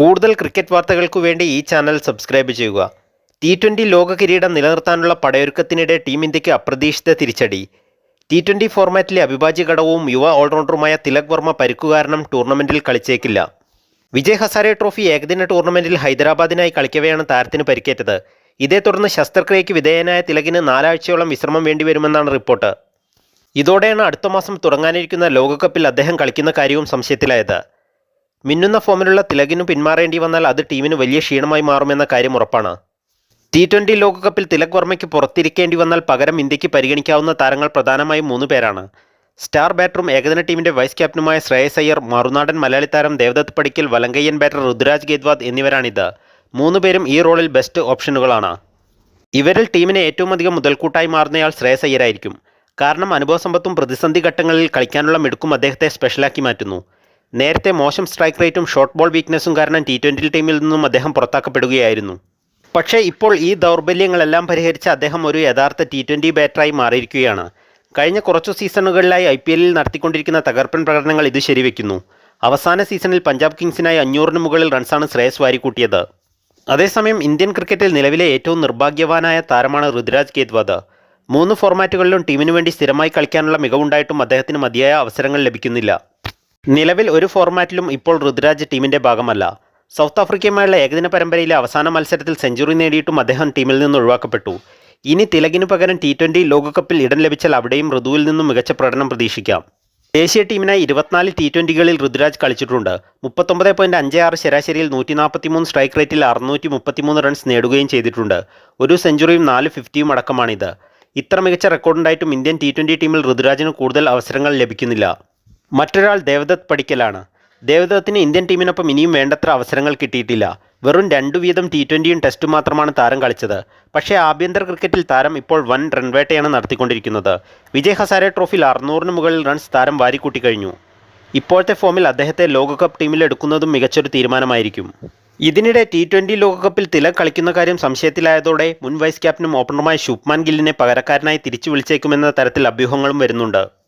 കൂടുതൽ ക്രിക്കറ്റ് വാർത്തകൾക്കു വേണ്ടി ഈ ചാനൽ സബ്സ്ക്രൈബ് ചെയ്യുക. ടി ട്വന്റി ലോക കിരീടം നിലനിർത്താനുള്ള പടയൊരുക്കത്തിനിടെ ടീം ഇന്ത്യയ്ക്ക് അപ്രതീക്ഷിത തിരിച്ചടി. ടി ട്വന്റി ഫോർമാറ്റിലെ അവിഭാജ്യ ഘടകവും യുവ ഓൾറൗണ്ടറുമായ തിലക് വർമ്മ പരിക്കു കാരണം ടൂർണമെന്റിൽ കളിച്ചേക്കില്ല. വിജയ് ഹസാരെ ട്രോഫി ഏകദിന ടൂർണമെന്റിൽ ഹൈദരാബാദിനായി കളിക്കവെയാണ് താരത്തിന് പരിക്കേറ്റത്. ഇതേ തുടർന്ന് ശസ്ത്രക്രിയയ്ക്ക് വിധേയനായ തിലകിന് നാലാഴ്ചയോളം വിശ്രമം വേണ്ടിവരുമെന്നാണ് റിപ്പോർട്ട്. ഇതോടെയാണ് അടുത്ത മാസം തുടങ്ങാനിരിക്കുന്ന ലോകകപ്പിൽ അദ്ദേഹം കളിക്കുന്ന കാര്യവും സംശയത്തിലായത്. മിന്നുന്ന ഫോമിലുള്ള തിലകിനു പിന്മാറേണ്ടി വന്നാൽ അത് ടീമിന് വലിയ ക്ഷീണമായി മാറുമെന്ന കാര്യം ഉറപ്പാണ്. ടി ട്വന്റി ലോകകപ്പിൽ തിലക് വർമ്മയ്ക്ക് പുറത്തിരിക്കേണ്ടി വന്നാൽ പകരം ഇന്ത്യയ്ക്ക് പരിഗണിക്കാവുന്ന താരങ്ങൾ പ്രധാനമായും മൂന്ന് പേരാണ്. സ്റ്റാർ ബാറ്ററും ഏകദിന ടീമിന്റെ വൈസ് ക്യാപ്റ്റനുമായ ശ്രേയസ് അയ്യർ മറുനാടൻ മലയാളി താരം ദേവദത്ത് പടിക്കൽ വലങ്കയ്യൻ ബാറ്റർ ഋതുരാജ് ഗേദ്വാദ് എന്നിവരാണിത്. പേരും ഈ റോളിൽ ബെസ്റ്റ് ഓപ്ഷനുകളാണ്. ഇവരിൽ ടീമിനെ ഏറ്റവും അധികം മുതൽക്കൂട്ടായി മാറുന്നയാൾ ശ്രേയസ് അയ്യരായിരിക്കും. കാരണം അനുഭവസമ്പത്തും പ്രതിസന്ധി ഘട്ടങ്ങളിൽ കളിക്കാനുള്ള മിടുക്കും അദ്ദേഹത്തെ സ്പെഷ്യലാക്കി മാറ്റുന്നു. നേരത്തെ മോശം സ്ട്രൈക്ക് റേറ്റും ഷോർട്ട് ബോൾ വീക്ക്നെസ്സും കാരണം ടി ട്വന്റി ടീമിൽ നിന്നും അദ്ദേഹം പുറത്താക്കപ്പെടുകയായിരുന്നു. പക്ഷേ ഇപ്പോൾ ഈ ദൗർബല്യങ്ങളെല്ലാം പരിഹരിച്ച് അദ്ദേഹം ഒരു യഥാർത്ഥ ടി ട്വന്റി ബാറ്ററായി മാറിയിരിക്കുകയാണ്. കഴിഞ്ഞ കുറച്ചു സീസണുകളിലായി ഐ പി എല്ലിൽ നടത്തിക്കൊണ്ടിരിക്കുന്ന തകർപ്പൻ പ്രകടനങ്ങൾ ഇത് ശരിവെക്കുന്നു. അവസാന സീസണിൽ പഞ്ചാബ് കിങ്സിനായി അഞ്ഞൂറിന് മുകളിൽ റൺസാണ് ശ്രേയസ് വാരിക്കൂട്ടിയത്. അതേസമയം ഇന്ത്യൻ ക്രിക്കറ്റിൽ നിലവിലെ ഏറ്റവും നിർഭാഗ്യവാനായ താരമാണ് ഋതുരാജ് കേത്വാദ്. മൂന്ന് ഫോർമാറ്റുകളിലും ടീമിനു വേണ്ടി സ്ഥിരമായി കളിക്കാനുള്ള മികവുണ്ടായിട്ടും അദ്ദേഹത്തിന് മതിയായ അവസരങ്ങൾ ലഭിക്കുന്നില്ല. നിലവിൽ ഒരു ഫോർമാറ്റിലും ഇപ്പോൾ ഋതുരാജ് ടീമിന്റെ ഭാഗമല്ല. സൗത്ത് ആഫ്രിക്കയുമായുള്ള ഏകദിന പരമ്പരയിലെ അവസാന മത്സരത്തിൽ സെഞ്ചുറി നേടിയിട്ടും അദ്ദേഹം ടീമിൽ നിന്ന് ഒഴിവാക്കപ്പെട്ടു. ഇനി തിലകിനു പകരം ടി ട്വന്റി ലോകകപ്പിൽ ഇടം ലഭിച്ചാൽ അവിടെയും ഋതുവിൽ നിന്നും മികച്ച പ്രകടനം പ്രതീക്ഷിക്കാം. ദേശീയ ടീമിനായി ഇരുപത്തിനാല് ടി ട്വന്റികളിൽ ഋതുരാജ് കളിച്ചിട്ടുണ്ട്. മുപ്പത്തൊമ്പത് പോയിന്റ് അഞ്ച് ആറ് ശരാശരിയിൽ നൂറ്റി നാൽപ്പത്തിമൂന്ന് സ്ട്രൈക്ക് റേറ്റിൽ അറുന്നൂറ്റി മുപ്പത്തിമൂന്ന് റൺസ് നേടുകയും ചെയ്തിട്ടുണ്ട്. ഒരു സെഞ്ചുറിയും നാല് ഫിഫ്റ്റിയും അടക്കമാണിത്. ഇത്ര മികച്ച റെക്കോർഡുണ്ടായിട്ടും ഇന്ത്യൻ ടി ട്വന്റി ടീമിൽ ഋതുരാജിന് കൂടുതൽ അവസരങ്ങൾ ലഭിക്കുന്നില്ല. മറ്റൊരാൾ ദേവദത്ത് പഠിക്കലാണ്. ദേവദത്തിന് ഇന്ത്യൻ ടീമിനൊപ്പം ഇനിയും വേണ്ടത്ര അവസരങ്ങൾ കിട്ടിയിട്ടില്ല. വെറും രണ്ടു വീതം ടി ട്വന്റിയും ടെസ്റ്റും മാത്രമാണ് താരം കളിച്ചത്. പക്ഷേ ആഭ്യന്തര ക്രിക്കറ്റിൽ താരം ഇപ്പോൾ വൻ റൺവേട്ടയാണ് നടത്തിക്കൊണ്ടിരിക്കുന്നത്. വിജയ് ഹസാരെ ട്രോഫിയിൽ അറുന്നൂറിന് മുകളിൽ റൺസ് താരം വാരിക്കൂട്ടി കഴിഞ്ഞു. ഇപ്പോഴത്തെ ഫോമിൽ അദ്ദേഹത്തെ ലോകകപ്പ് ടീമിൽ എടുക്കുന്നതും മികച്ചൊരു തീരുമാനമായിരിക്കും. ഇതിനിടെ ടി ട്വന്റി ലോകകപ്പിൽ തിലക് കളിക്കുന്ന കാര്യം സംശയത്തിലായതോടെ മുൻ വൈസ് ക്യാപ്റ്റനും ഓപ്പണറുമായ ശുഭ്മാൻ ഗില്ലിനെ പകരക്കാരനായി തിരിച്ചു വിളിച്ചേക്കുമെന്ന തരത്തിൽ അഭ്യൂഹങ്ങളും വരുന്നുണ്ട്.